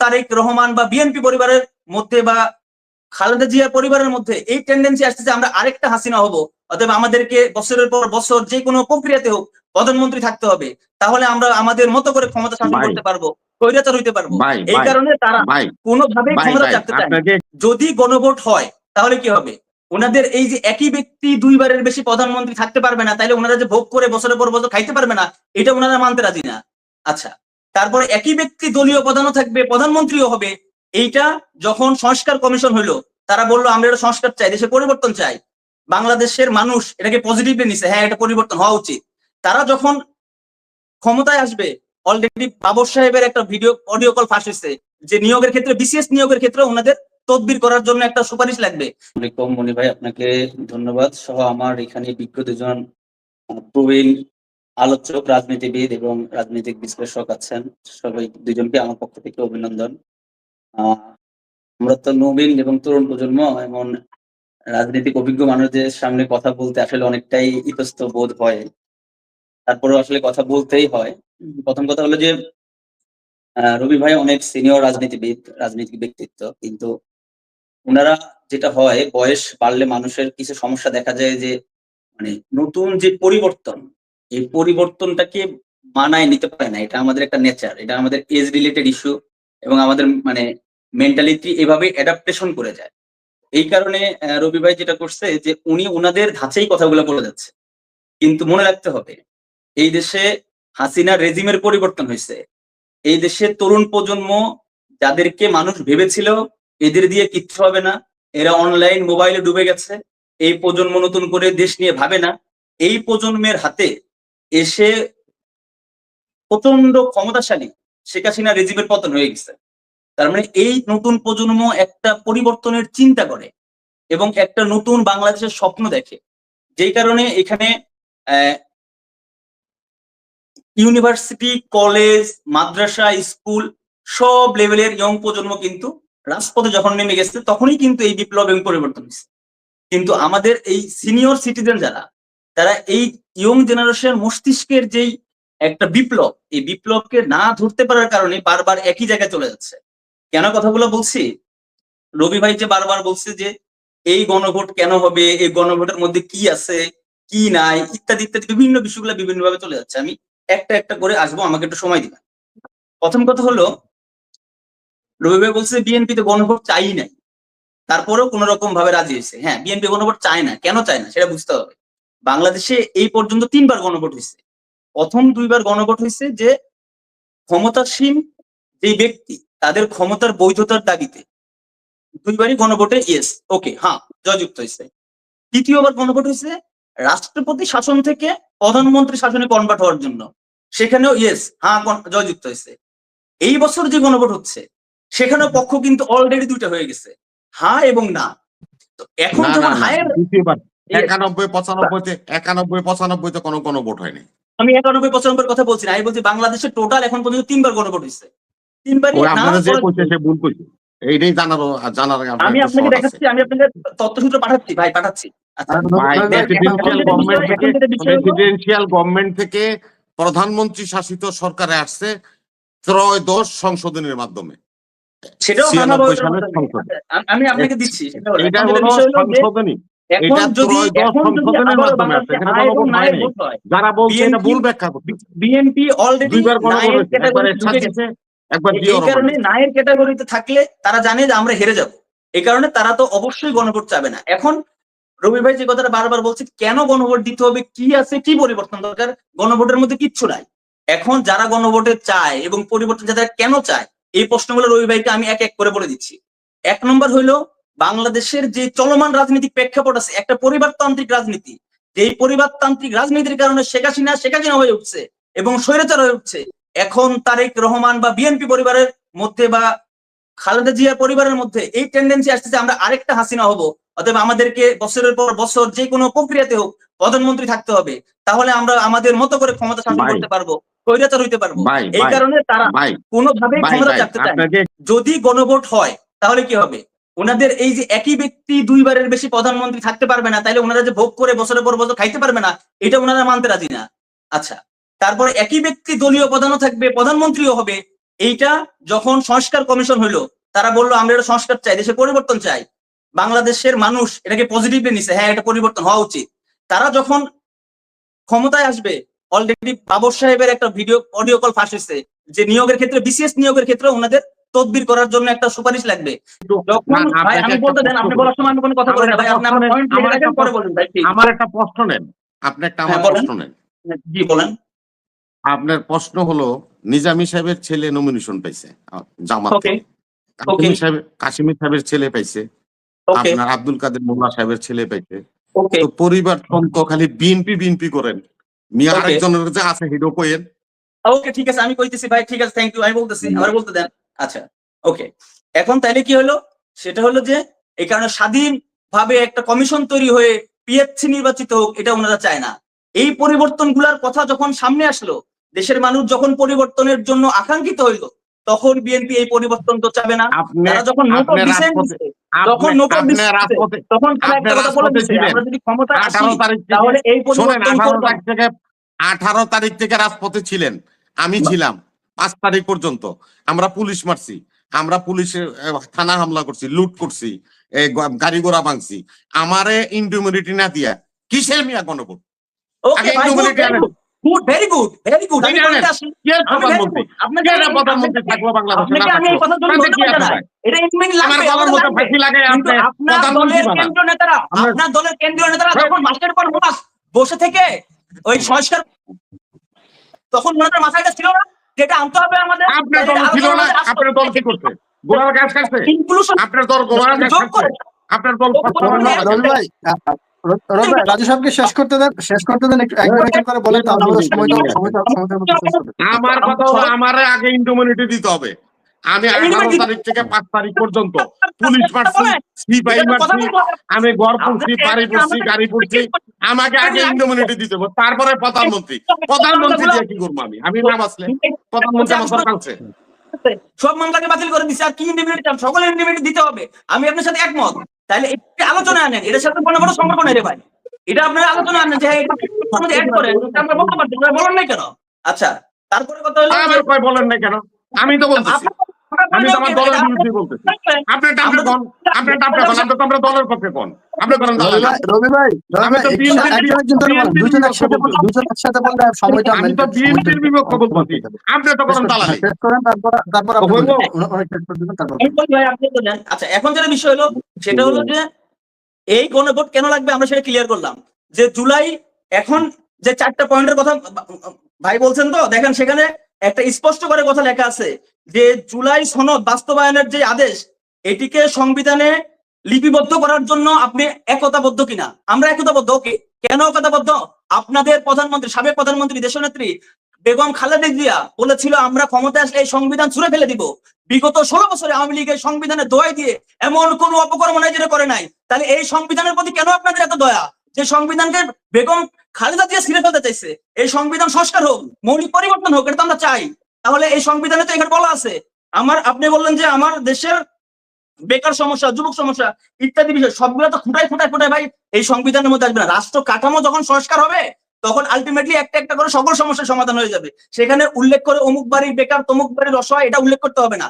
তারেক রহমান বা বিএনপি পরিবারের মধ্যে বা খালেদা জিয়ার পরিবারের মধ্যে এই টেন্ডেন্সি আসতেছে আমরা আরেকটা হাসিনা হব। অতএব আমাদেরকে বছরের পর বছর যে কোনো প্রক্রিয়াতে হোক প্রধানমন্ত্রী থাকতে হবে। তাহলে আমরা আমাদের মতো করে ক্ষমতা শাসন করতে পারব স্বৈরাচার হইতে পারব। এই কারণে তারা কোনোভাবে ক্ষমতা চাপতে চায় যদি গণভোট হয় তাহলে কি হবে? ওনাদের এই যে একই ব্যক্তি দুইবারের বেশি প্রধানমন্ত্রী থাকতে পারবে না তাহলে ওনারা যে ভোগ করে বছরের পর বছর খাইতে পারবে না এটা ওনারা মানতে রাজি না। আচ্ছা তারপরে একই ব্যক্তি দলীয় প্রধানও থাকবে, প্রধানমন্ত্রীও হবে। এইটা যখন সংস্কার কমিশন হইল, তারা বলল, আমরা এটা সংস্কার চাই, দেশে পরিবর্তন চাই। বাংলাদেশের মানুষ এটাকে পজিটিভলি নিছে হ্যাঁ এটা পরিবর্তন হওয়া উচিত। তারা যখন ক্ষমতায় আসবে অলরেডি বাবর সাহেবের একটা ভিডিও অডিও কল ফাঁস হয়েছে যে নিয়োগের ক্ষেত্রে বিসিএস নিয়োগের ক্ষেত্রে ওনাদের তদবির করার জন্য একটা সুপারিশ লাগবে। মনি ভাই, আপনাকে ধন্যবাদ। সহ আমার এখানে বিজ্ঞ দুজন প্রবীণ আলোচক, রাজনীতিবিদ এবং রাজনৈতিক বিশ্লেষক আছেন। সবাই দুজনকে আমার পক্ষ থেকে অভিনন্দন। আমরা তো নবীন এবং তরুণ প্রজন্ম, এমন রাজনৈতিক অভিজ্ঞ মানুষদের সামনে কথা বলতে আসলে অনেকটাই ইতস্ত বোধ হয়। তারপরেও আসলে কথা বলতেই হয়। প্রথম কথা হলো যে রবি ভাই অনেক সিনিয়র রাজনীতিবিদ, রাজনৈতিক ব্যক্তিত্ব, কিন্তু ওনারা যেটা হয়, বয়স বাড়লে মানুষের কিছু সমস্যা দেখা যায় যে মানে নতুন যে পরিবর্তন এই পরিবর্তনটাকে মানায় নিতে পারে না, এটা আমাদের একটা নেচার এটা আমাদের এজ রিলেটেড ইস্যু এবং আমাদের মানে মেন্টালিটি এভাবে অ্যাডাপ্টেশন করে যায়। এই কারণে রবি ভাই যেটা করছে যে উনি ওনাদের ধাঁচেই কথাগুলো বলে যাচ্ছে। কিন্তু মনে রাখতে হবে, এই দেশে হাসিনা রেজিমের পরিবর্তন হয়েছে। এই দেশের তরুণ প্রজন্ম যাদেরকে মানুষ ভেবেছিল এদের দিয়ে কিচ্ছু হবে না, এরা অনলাইন মোবাইলে ডুবে গেছে, এই প্রজন্ম নতুন করে দেশ নিয়ে ভাবে না, এই প্রজন্মের হাতে এসে প্রচণ্ড ক্ষমতাশালী শেখ হাসিনা রেজিমের পতন হয়ে গেছে। তার মানে এই নতুন প্রজন্ম একটা পরিবর্তনের চিন্তা করে এবং একটা নতুন বাংলাদেশের স্বপ্ন দেখে। যেই কারণে এখানে ইউনিভার্সিটি, কলেজ, মাদ্রাসা, স্কুল সব লেভেলের ইয়ং প্রজন্ম কিন্তু রাজপথে যখন নেমে গেছে তখনই কিন্তু এই বিপ্লব এবং পরিবর্তন হয়েছে। কিন্তু আমাদের এই সিনিয়র সিটিজেন যারা তারা এই ইয়ং জেনারেশন মস্তিষ্কের যেই একটা বিপ্লব, এই বিপ্লবকে না ধরতে পারার কারণে বারবার একই জায়গায় চলে যাচ্ছে। কেন কথাগুলো বলছি? রবি ভাই যে বারবার বলছে যে, এই গণভোট কেন হবে? এই গণভোটের মধ্যে কি আছে? কি নাই? ইত্যাদি ইত্যাদি বিভিন্ন বিষয়গুলো বিভিন্ন ভাবে চলে যাচ্ছে। আমি একটা একটা করে আসব, আমাকে একটু সময় দিবেন। প্রথম কথা হলো, রবি ভাই বলছে বিএনপি তো গণভোট চাই নাই। তারপরেও কোন রকম ভাবে রাজি হয়েছে। হ্যাঁ বিএনপি গণভোট চায় না। কেন চায় না? সেটা বুঝতে হবে। বাংলাদেশে এই পর্যন্ত তিনবার গণভোট হয়েছে। প্রথম দুইবার গণভোট হয়েছে যে ক্ষমতাসীন যে ব্যক্তি তাদের ক্ষমতার বৈধতার দাবিতে দুইবারই গণভোটে ইয়েস ওকে হ্যাঁ জয়যুক্ত হয়েছে। তৃতীয়বার গণভোট হয়েছে রাষ্ট্রপতি শাসন থেকে প্রধানমন্ত্রী শাসনে কনভার্ট হওয়ার জন্য। সেখানেও ইয়েস হ্যাঁ জয়যুক্ত হয়েছে। এই বছর যে গণভোট হচ্ছে সেখানেও পক্ষ কিন্তু অলরেডি দুইটা হয়ে গেছে। হ্যাঁ এবং না। তো এখন যখন হায়ের. একানব্বই পঁচানব্বইতে একানব্বই পঁচানব্বইতে কোনো কোনো ভোট হয়নি। আমি একানব্বই পঁচানব্বই কথা বলছি না। আমি বলছি বাংলাদেশের টোটাল এখন পর্যন্ত তিনবার গণভোট হয়েছে। তিনবারই ওই আপনারা যে কইছে সে ভুল কইছে। এইটাই জানার জানার আমি আপনাকে দেখাচ্ছি আমি আপনাকে তথ্যসূত্র পাঠাচ্ছি। ভাই পাঠাচ্ছি। ভাই, এখন প্রেসিডেন্সিয়াল গভর্নমেন্ট থেকে প্রধানমন্ত্রী শাসিত সরকারে আসছে ত্রয়োদশ সংশোধনের মাধ্যমে। সেটাও 96 বয়সের সালের কথা নেই। সংসদ। আচ্ছা, আমি আপনাকে দিচ্ছি। এটা হলো সংশোধনী। বিএনপি অলরেডি এই কারণে নায়ের ক্যাটাগরিতে থাকলে তারা জানে যে আমরা হেরে যাব। এই কারণে তারা তো অবশ্যই গণভোট চাবে না। এখন রবি ভাই যে কথাটা বারবার বলছে কেন গণভোট দিতে হবে কি আছে কি পরিবর্তন দরকার গণভোটের মধ্যে কিচ্ছু নাই। এখন যারা গণভোটে চায় এবং পরিবর্তন যারা কেন চায় এই প্রশ্নগুলো রবি ভাইকে আমি এক এক করে বলে দিচ্ছি। এক নম্বর হইল বাংলাদেশের যে চলমান রাজনৈতিক প্রেক্ষাপট আছে একটা পরিবারতান্ত্রিক রাজনীতি এই পরিবারতান্ত্রিক রাজনীতির কারণে শেখ হাসিনা শেখ হাসিনা হয়ে উঠছে এবং স্বৈরাচার হয়ে উঠছে এখন তারেক রহমান বা বিএনপি পরিবারের মধ্যে বা খালেদা জিয়ার পরিবারের মধ্যে এই টেন্ডেন্সি আসতেছে আমরা আরেকটা হাসিনা হব অতএব আমাদেরকে বছরের পর বছর যে কোনো প্রক্রিয়াতে হোক প্রধানমন্ত্রী থাকতে হবে তাহলে আমরা আমাদের মতো করে ক্ষমতা শাসন করতে পারব স্বৈরাচার হইতে পারব। এই কারণে তারা ভাই। কোনোভাবেই ক্ষমতা চাপতে চায়। যদি গণভোট হয় তাহলে কি হবে? ওনাদের এই যে একই ব্যক্তি দুইবারের বেশি প্রধানমন্ত্রী থাকতে পারবে না তাহলে ওনারা যে ভোগ করে বছরের পর বছর খাইতে পারবে না, এটা ওনারা মানতে রাজি না। আচ্ছা তারপরে একই ব্যক্তি দলীয় প্রধানও থাকবে, প্রধানমন্ত্রীও হবে। এইটা যখন সংস্কার কমিশন হইল, তারা বলল, আমরা এটা সংস্কার চাই, দেশে পরিবর্তন চাই। বাংলাদেশের মানুষ এটাকে পজিটিভলি নিছে হ্যাঁ এটা পরিবর্তন হওয়া উচিত। তারা যখন ক্ষমতায় আসবে অলরেডি বাবর সাহেবের একটা ভিডিও অডিও কল ফাঁস হয়েছে যে নিয়োগের ক্ষেত্রে বিসিএস নিয়োগের ক্ষেত্রে ওনাদের তদবির করার জন্য একটা সুপারিশ লাগবে। ভাই আমি বলতে দেন আপনি বলার সময় আমি কোনো কথা বলি না ভাই আপনি আপনার পয়েন্ট আমার একটা পরে বলুন ভাই আমার একটা প্রশ্ন নেন। আপনি একটা আমার হ্যাঁ, প্রশ্ন নেন। জি বলেন। আপনার প্রশ্ন হলো নিজামী সাহেবের ছেলে নমিনেশন পাইছে জামাত ওকে কাশিমি সাহেব কাশিমি সাহেবের ছেলে পাইছে। আপনার আব্দুল কাদের মোল্লা সাহেবের ছেলে পাইছে। তো পরিবর্তন তো খালি বিএনপি বিএনপি করেন। মিয়া আরেকজনের যে আছে হিডো কোয়েন ওকে ঠিক আছে আমি কইতেছি ভাই ঠিক আছে থ্যাংক ইউ আমি বলতেছি আমার বলতে দেন। আচ্ছা ওকে এখন তাইলে কি হলো? সেটা হলো যে এই কারণে স্বাধীন ভাবে একটা কমিশন তৈরি হয়ে পিএসসি নির্বাচিত হোক এটা ওনারা চায় না। এই পরিবর্তনগুলোর কথা যখন সামনে আসলো দেশের মানুষ যখন পরিবর্তনের জন্য আকাঙ্ক্ষিত হইল তখন বিএনপি এই পরিবর্তন তো চাবে না। তারা যখন নোট রাজপথে তখন নোট তারা একটা কথা বলে রাজপথে দিচ্ছে আমরা যদি ক্ষমতা আসি আঠারো তারিখ থেকে তাহলে এই পরিবর্তন আঠারো করব তারিখ থেকে আঠারো তারিখ থেকে রাজপথে ছিলেন। আমি ছিলাম। পাঁচ তারিখ পর্যন্ত আমরা পুলিশ মারছি আমরা পুলিশে আহ, থানা হামলা করছি লুট করছি গাড়ি ঘোড়া ভাঙছি। আমারে ইন্ডিউমিনিটি না দিয়া কিসের মিয়া গণভোট আপনার দলের কেন্দ্রীয় নেতারা যখন মাসের পর মাস বসে থেকে ওই সংস্কার তখন ওনাদের মাথায় ছিল না? যেটা আনতে হবে আমাদের আপনার দল ছিল না আপনার দল কি করছে গোড়ার কাজ করছে ইনক্লুশন আপনার দল গোড়ার কাজ করছে আপনার দল ভাই রাজু সাহেবকে শেষ করতে দেন শেষ করতে দেন একটু করে বলেন আমাদের সময়টা। আমার কথা হলো আমারে আগে ইন্ডোমিনিটি দিতে হবে আমি Immunity- তারিখ থেকে পাঁচ তারিখ পর্যন্ত পুলিশ মারছি সিপাহি মারছি আমি ঘর পড়ছি বাড়ি পড়ছি গাড়ি পড়ছি আমাকে আগে ইন্ডোমিনিটি দিতে হবে। তারপরে প্রধানমন্ত্রী। প্রধানমন্ত্রী দিয়ে কি করব আমি? আমি না বাঁচলে প্রধানমন্ত্রী আমার সরকার আছে। সব মামলাকে বাতিল করে দিচ্ছে আর কি ইন্ডিপেন্ডেন্ট চান? সকলে ইন্ডিপেন্ডেন্ট দিতে হবে। আমি আপনার সাথে একমত। তাহলে এটা আলোচনা আনেন? এটার সাথে কোনো বড় সম্পর্ক নেই রে ভাই? এটা আপনারা আলোচনা আনেন যে অ্যাড করেন। আমরা বলতে পারছি বলেন নাই কেন? আচ্ছা তারপরে কথা হলো কয় বলেন না কেন? আমি তো বলতেছি। আমি তো আমার দলের বিরুদ্ধে বলতেছি। আপনি কোন আপনি কোন আপনি তো আমরা দলের পক্ষে কোন? আপনি কোন রবি ভাই রবি ভাই আমি তো দুজন একসাথে দুজন একসাথে বললে সময়টা আমি তো বিএনপির বিপক্ষ বলতেছি আপনি তো কোন দালালি শেষ করেন তারপর তারপর ভাই, আপনি তো জানেন। আচ্ছা এখন যেটা বিষয় হলো সেটা হলো যে এই গণভোট কেন লাগবে? আমরা সেটা ক্লিয়ার করলাম। যে জুলাই এখন যে চারটা পয়েন্টের কথা ভাই বলছেন তো? দেখেন সেখানে একটা স্পষ্ট করে কথা লেখা আছে। যে জুলাই সনদ বাস্তবায়নের যে আদেশ, এটিকে সংবিধানে লিপিবদ্ধ করার জন্য আপনি একতাবদ্ধ কিনা? আমরা একতাবদ্ধ ওকে কেন একতাবদ্ধ? আপনাদের প্রধানমন্ত্রী, সাবেক প্রধানমন্ত্রী, দেশনেত্রী বেগম খালেদা জিয়া বলেছিল, আমরা ক্ষমতা আসলে এই সংবিধান ছুড়ে ফেলে দিব। বিগত ষোলো বছরে আওয়ামী লীগের সংবিধানে দোয়াই দিয়ে এমন কোন অপকর্ম নাই যেটা করে নাই। তাহলে এই সংবিধানের প্রতি কেন আপনাদের এত দয়া? যে সংবিধানকে বেগম খালেদা জিয়া ছিঁড়ে ফেলতে চাইছে, এই সংবিধান সংস্কার হোক, মৌলিক পরিবর্তন হোক, এটা তো আমরা চাই। তাহলে এই সংবিধানে তো এখানে বলা আছে। আমার, আপনি বললেন যে আমার দেশের বেকার সমস্যা, যুবক সমস্যা, ইত্যাদি বিষয়, সবগুলো তো খুঁটাই খুঁটাই খুঁটাই ভাই এই সংবিধানের মধ্যে আসবে না। রাষ্ট্র কাঠামো যখন সংস্কার হবে, তখন আলটিমেটলি একটা একটা করে সকল সমস্যার সমাধান হয়ে যাবে। সেখানে উল্লেখ করে অমুক বাড়ি বেকার, তমুক বাড়ির অসহায়, এটা উল্লেখ করতে হবে না।